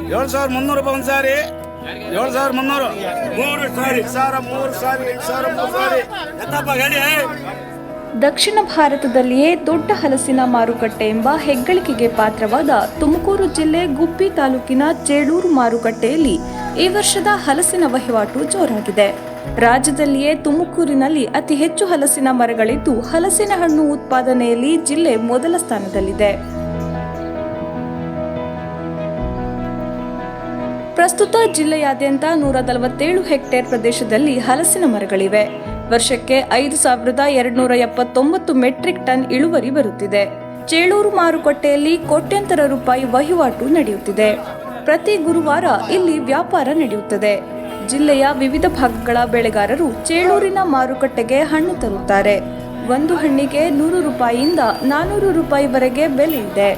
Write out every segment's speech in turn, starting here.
ಏಳು ಸಾವಿರ ಮುನ್ನೂರು ಮೂರು ಸಾವಿರ ಮೂರು ಸಾವಿರ ದಕ್ಷಿಣ ಭಾರತದಲ್ಲಿಯೇ ದೊಡ್ಡ ಹಲಸಿನ ಮಾರುಕಟ್ಟೆ ಎಂಬ ಹೆಗ್ಗಳಿಕೆಗೆ ಪಾತ್ರವಾದ ತುಮಕೂರು ಜಿಲ್ಲೆ ಗುಬ್ಬಿ ತಾಲೂಕಿನ ಚೇಳೂರು ಮಾರುಕಟ್ಟೆಯಲ್ಲಿ ಈ ವರ್ಷದ ಹಲಸಿನ ವಹಿವಾಟು ಜೋರಾಗಿದೆ. ರಾಜ್ಯದಲ್ಲಿಯೇ ತುಮಕೂರಿನಲ್ಲಿ ಅತಿ ಹೆಚ್ಚು ಹಲಸಿನ ಮರಗಳಿದ್ದು ಹಲಸಿನ ಹಣ್ಣು ಉತ್ಪಾದನೆಯಲ್ಲಿ ಜಿಲ್ಲೆ ಮೊದಲ ಸ್ಥಾನದಲ್ಲಿದೆ. ಪ್ರಸ್ತುತ ಜಿಲ್ಲೆಯಾದ್ಯಂತ ನೂರ ನಲವತ್ತೇಳು ಹೆಕ್ಟೇರ್ ಪ್ರದೇಶದಲ್ಲಿ ಹಲಸಿನ ಮರಗಳಿವೆ. ವರ್ಷಕ್ಕೆ ಐದು ಸಾವಿರದ ಎರಡುನೂರ ಎಪ್ಪತ್ತೊಂಬತ್ತು ಮೆಟ್ರಿಕ್ ಟನ್ ಇಳುವರಿ ಬರುತ್ತಿದೆ. ಚೇಳೂರು ಮಾರುಕಟ್ಟೆಯಲ್ಲಿ ಕೋಟ್ಯಂತರ ರೂಪಾಯಿ ವಹಿವಾಟು ನಡೆಯುತ್ತಿದೆ. ಪ್ರತಿ ಗುರುವಾರ ಇಲ್ಲಿ ವ್ಯಾಪಾರ ನಡೆಯುತ್ತದೆ. ಜಿಲ್ಲೆಯ ವಿವಿಧ ಭಾಗಗಳ ಬೆಳೆಗಾರರು ಚೇಳೂರಿನ ಮಾರುಕಟ್ಟೆಗೆ ಹಣ್ಣು ತರುತ್ತಾರೆ. ಒಂದು ಹಣ್ಣಿಗೆ ನೂರು ರೂಪಾಯಿಯಿಂದ ನಾನೂರು ರೂಪಾಯಿವರೆಗೆ ಬೆಲೆ ಇದೆ.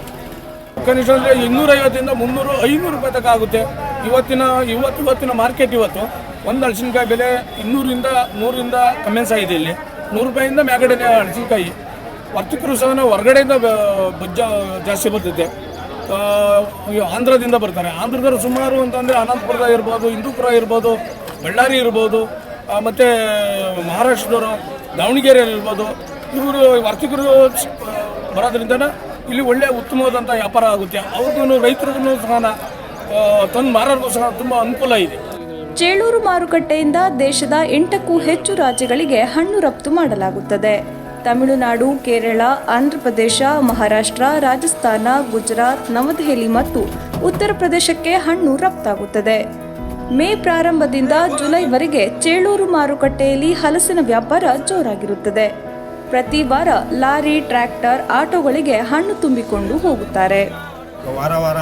ಕನಿಷ್ಠ ಅಂದರೆ ಇನ್ನೂರೈವತ್ತರಿಂದ ಮುನ್ನೂರು, ಐನೂರು ರೂಪಾಯಿ ತನಕ ಆಗುತ್ತೆ. ಇವತ್ತಿನ ಇವತ್ತು ಇವತ್ತಿನ ಮಾರ್ಕೆಟ್ ಇವತ್ತು ಒಂದು ಹಲಸಿನಕಾಯಿ ಬೆಲೆ ಇನ್ನೂರಿಂದ ನೂರಿಂದ ಕಮೆನ್ಸ್ ಆಗಿದೆ ಇಲ್ಲಿ. ನೂರು ರೂಪಾಯಿಂದ ಮ್ಯಾಗಡೆ ಹಣಸಿನಕಾಯಿ ವರ್ತಕರು ಸಹ ಹೊರಗಡೆಯಿಂದ ಬಜ್ಜ ಜಾಸ್ತಿ ಬರ್ತೈತೆ ಆ, ಆಂಧ್ರದಿಂದ ಬರ್ತಾರೆ. ಆಂಧ್ರದವರು ಸುಮಾರು ಅಂತಂದರೆ ಅನಂತಪುರ ಇರ್ಬೋದು ಹಿಂದೂಪುರ ಇರ್ಬೋದು ಬಳ್ಳಾರಿ ಇರ್ಬೋದು ಮತ್ತು ಮಹಾರಾಷ್ಟ್ರದವರು ದಾವಣಗೆರೆ ಇರ್ಬೋದು. ಇವರು ವರ್ತಕರು ಬರೋದ್ರಿಂದ ಇಲ್ಲಿ ಒಳ್ಳೆಯ ಉತ್ತಮವಾದಂಥ ವ್ಯಾಪಾರ ಆಗುತ್ತೆ. ಅವ್ರಿಗೂ ರೈತರಿಗೂ ಸಹ ತಂದು ಮಾರೋರ್ಗೂ ಸಹ ತುಂಬ ಅನುಕೂಲ ಇದೆ. ಚೇಳೂರು ಮಾರುಕಟ್ಟೆಯಿಂದ ದೇಶದ ಎಂಟಕ್ಕೂ ಹೆಚ್ಚು ರಾಜ್ಯಗಳಿಗೆ ಹಣ್ಣು ರಫ್ತು ಮಾಡಲಾಗುತ್ತದೆ. ತಮಿಳುನಾಡು, ಕೇರಳ, ಆಂಧ್ರಪ್ರದೇಶ, ಮಹಾರಾಷ್ಟ್ರ, ರಾಜಸ್ಥಾನ, ಗುಜರಾತ್, ನವದೆಹಲಿ ಮತ್ತು ಉತ್ತರ ಪ್ರದೇಶಕ್ಕೆ ಹಣ್ಣು ರಫ್ತಾಗುತ್ತದೆ. ಮೇ ಪ್ರಾರಂಭದಿಂದ ಜುಲೈವರೆಗೆ ಚೇಳೂರು ಮಾರುಕಟ್ಟೆಯಲ್ಲಿ ಹಲಸಿನ ವ್ಯಾಪಾರ ಜೋರಾಗಿರುತ್ತದೆ. ಪ್ರತಿ ವಾರ ಲಾರಿ, ಟ್ರ್ಯಾಕ್ಟರ್, ಆಟೋಗಳಿಗೆ ಹಣ್ಣು ತುಂಬಿಕೊಂಡು ಹೋಗುತ್ತಾರೆ. ವಾರ ವಾರ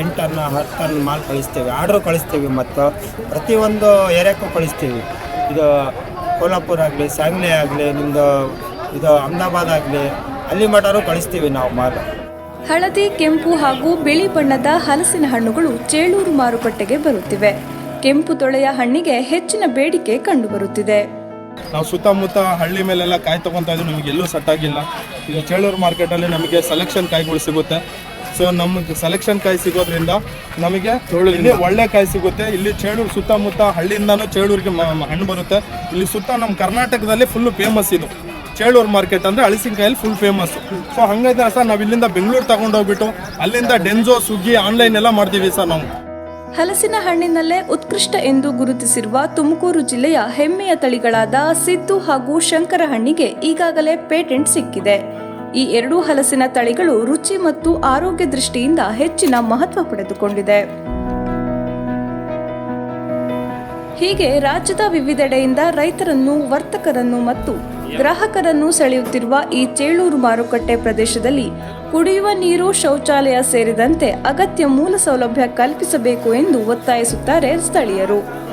ಎಂಟು ಟನ್ ಹತ್ತು ಟನ್ ಮಾಲ್ ಕಳಿಸ್ತೀವಿ. ಆರ್ಡ್ರ್ ಕಳಿಸ್ತೀವಿ ಮತ್ತು ಪ್ರತಿಯೊಂದು ಏರಿಯಾಕ್ಕೂ ಕಳಿಸ್ತೀವಿ. ಇದು ಕೋಲ್ಹಾಪುರ ಆಗಲಿ ಸಾಂಗ್ಲಿ ಆಗಲಿ ನಿಮ್ಮದು ಇದು ಅಹಮದಾಬಾದ್ ಆಗಲಿ ಅಲ್ಲಿ ಮಟರು ಕಳಿಸ್ತೀವಿ ನಾವು ಮಾಲ್. ಹಳದಿ ಕೆಂಪು ಹಾಗೂ ಬಿಳಿ ಬಣ್ಣದ ಹಲಸಿನ ಹಣ್ಣುಗಳು ಚೇಳೂರು ಮಾರುಕಟ್ಟೆಗೆ ಬರುತ್ತಿವೆ. ಕೆಂಪು ತೊಳೆಯ ಹಣ್ಣಿಗೆ ಹೆಚ್ಚಿನ ಬೇಡಿಕೆ ಕಂಡುಬರುತ್ತಿದೆ. ನಾವು ಸುತ್ತಮುತ್ತ ಹಳ್ಳಿ ಮೇಲೆಲ್ಲ ಕಾಯಿ ತಗೊಂತ ನಮಗೆ ಎಲ್ಲೂ ಸೆಟ್ ಆಗಿಲ್ಲ. ಈಗ ಚೇಳೂರು ಮಾರ್ಕೆಟಲ್ಲಿ ನಮಗೆ ಸೆಲೆಕ್ಷನ್ ಕಾಯಿಗಳು ಸಿಗುತ್ತೆ. ಸೊ ನಮಗೆ ಸೆಲೆಕ್ಷನ್ ಕಾಯಿ ಸಿಗೋದ್ರಿಂದ ನಮಗೆ ಇಲ್ಲಿ ಒಳ್ಳೆ ಕಾಯಿ ಸಿಗುತ್ತೆ. ಇಲ್ಲಿ ಚೇಳೂರು ಸುತ್ತಮುತ್ತ ಹಳ್ಳಿಯಿಂದನೂ ಚೇಳೂರಿಗೆ ಹಣ್ಣು ಬರುತ್ತೆ. ಇಲ್ಲಿ ಸುತ್ತ ನಮ್ಮ ಕರ್ನಾಟಕದಲ್ಲಿ ಫುಲ್ಲು ಫೇಮಸ್ ಇದು. ಚೇಳೂರು ಮಾರ್ಕೆಟ್ ಅಂದರೆ ಹಳಸಿನಕಾಯಲ್ಲಿ ಫುಲ್ ಫೇಮಸ್ ಸೊ ಹಂಗಾದ್ರೆ ಸರ್, ನಾವು ಇಲ್ಲಿಂದ ಬೆಂಗಳೂರು ತಗೊಂಡೋಗ್ಬಿಟ್ಟು ಅಲ್ಲಿಂದ ಡೆನ್ಜೋ ಸುಗ್ಗಿ ಆನ್ಲೈನ್ ಎಲ್ಲ ಮಾಡ್ತೀವಿ ಸರ್ ನಾವು. ಹಲಸಿನ ಹಣ್ಣಿನಲ್ಲೇ ಉತ್ಕೃಷ್ಟ ಎಂದು ಗುರುತಿಸಿರುವ ತುಮಕೂರು ಜಿಲ್ಲೆಯ ಹೆಮ್ಮೆಯ ತಳಿಗಳಾದ ಸಿದ್ದು ಹಾಗೂ ಶಂಕರ ಹಣ್ಣಿಗೆ ಈಗಾಗಲೇ ಪೇಟೆಂಟ್ ಸಿಕ್ಕಿದೆ. ಈ ಎರಡೂ ಹಲಸಿನ ತಳಿಗಳು ರುಚಿ ಮತ್ತು ಆರೋಗ್ಯ ದೃಷ್ಟಿಯಿಂದ ಹೆಚ್ಚಿನ ಮಹತ್ವ ಪಡೆದುಕೊಂಡಿದೆ. ಹೀಗೆ ರಾಜ್ಯದ ವಿವಿಧೆಡೆಯಿಂದ ರೈತರನ್ನು, ವರ್ತಕರನ್ನು ಮತ್ತು ಗ್ರಾಹಕರನ್ನು ಸೆಳೆಯುತ್ತಿರುವ ಈ ಚೇಳೂರು ಮಾರುಕಟ್ಟೆ ಪ್ರದೇಶದಲ್ಲಿ ಕುಡಿಯುವ ನೀರು, ಶೌಚಾಲಯ ಸೇರಿದಂತೆ ಅಗತ್ಯ ಮೂಲ ಸೌಲಭ್ಯ ಕಲ್ಪಿಸಬೇಕು ಎಂದು ಒತ್ತಾಯಿಸುತ್ತಾರೆ ಸ್ಥಳೀಯರು.